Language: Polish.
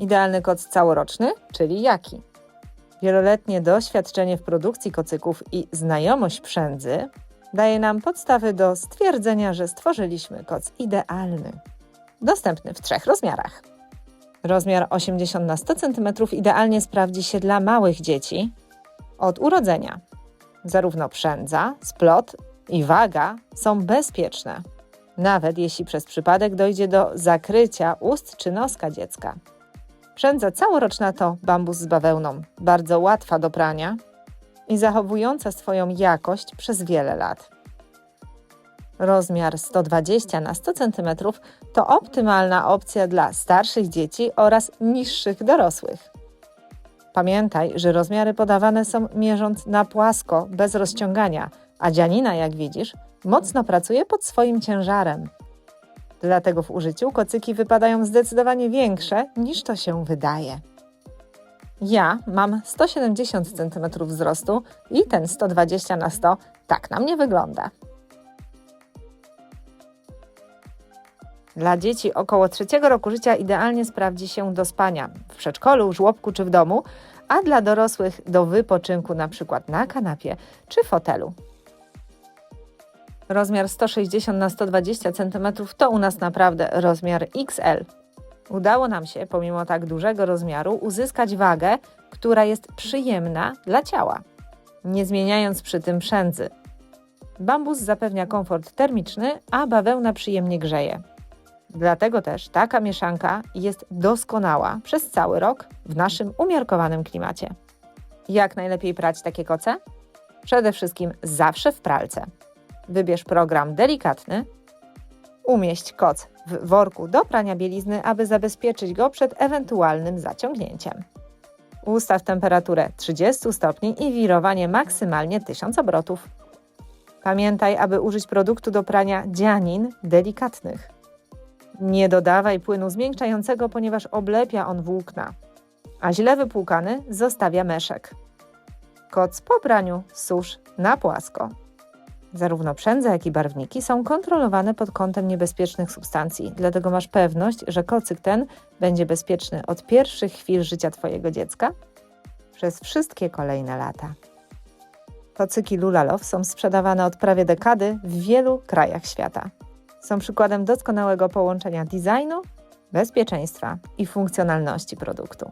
Idealny koc całoroczny, czyli jaki? Wieloletnie doświadczenie w produkcji kocyków i znajomość przędzy daje nam podstawy do stwierdzenia, że stworzyliśmy koc idealny. Dostępny w trzech rozmiarach. Rozmiar 80 na 100 cm idealnie sprawdzi się dla małych dzieci od urodzenia. Zarówno przędza, splot i waga są bezpieczne, nawet jeśli przez przypadek dojdzie do zakrycia ust czy noska dziecka. Przędza całoroczna to bambus z bawełną, bardzo łatwa do prania i zachowująca swoją jakość przez wiele lat. Rozmiar 120 na 100 cm to optymalna opcja dla starszych dzieci oraz niższych dorosłych. Pamiętaj, że rozmiary podawane są mierząc na płasko, bez rozciągania, a dzianina, jak widzisz, mocno pracuje pod swoim ciężarem. Dlatego w użyciu kocyki wypadają zdecydowanie większe niż to się wydaje. Ja mam 170 cm wzrostu i ten 120 na 100 tak na mnie wygląda. Dla dzieci około trzeciego roku życia idealnie sprawdzi się do spania w przedszkolu, żłobku czy w domu, a dla dorosłych do wypoczynku na przykład na kanapie czy fotelu. Rozmiar 160 na 120 cm to u nas naprawdę rozmiar XL. Udało nam się, pomimo tak dużego rozmiaru, uzyskać wagę, która jest przyjemna dla ciała, nie zmieniając przy tym przędzy. Bambus zapewnia komfort termiczny, a bawełna przyjemnie grzeje. Dlatego też taka mieszanka jest doskonała przez cały rok w naszym umiarkowanym klimacie. Jak najlepiej prać takie koce? Przede wszystkim zawsze w pralce. Wybierz program delikatny. Umieść koc w worku do prania bielizny, aby zabezpieczyć go przed ewentualnym zaciągnięciem. Ustaw temperaturę 30 stopni i wirowanie maksymalnie 1000 obrotów. Pamiętaj, aby użyć produktu do prania dzianin delikatnych. Nie dodawaj płynu zmiękczającego, ponieważ oblepia on włókna, a źle wypłukany zostawia meszek. Koc po praniu susz na płasko. Zarówno przędza, jak i barwniki są kontrolowane pod kątem niebezpiecznych substancji, dlatego masz pewność, że kocyk ten będzie bezpieczny od pierwszych chwil życia Twojego dziecka przez wszystkie kolejne lata. Kocyki Lulalow są sprzedawane od prawie dekady w wielu krajach świata. Są przykładem doskonałego połączenia designu, bezpieczeństwa i funkcjonalności produktu.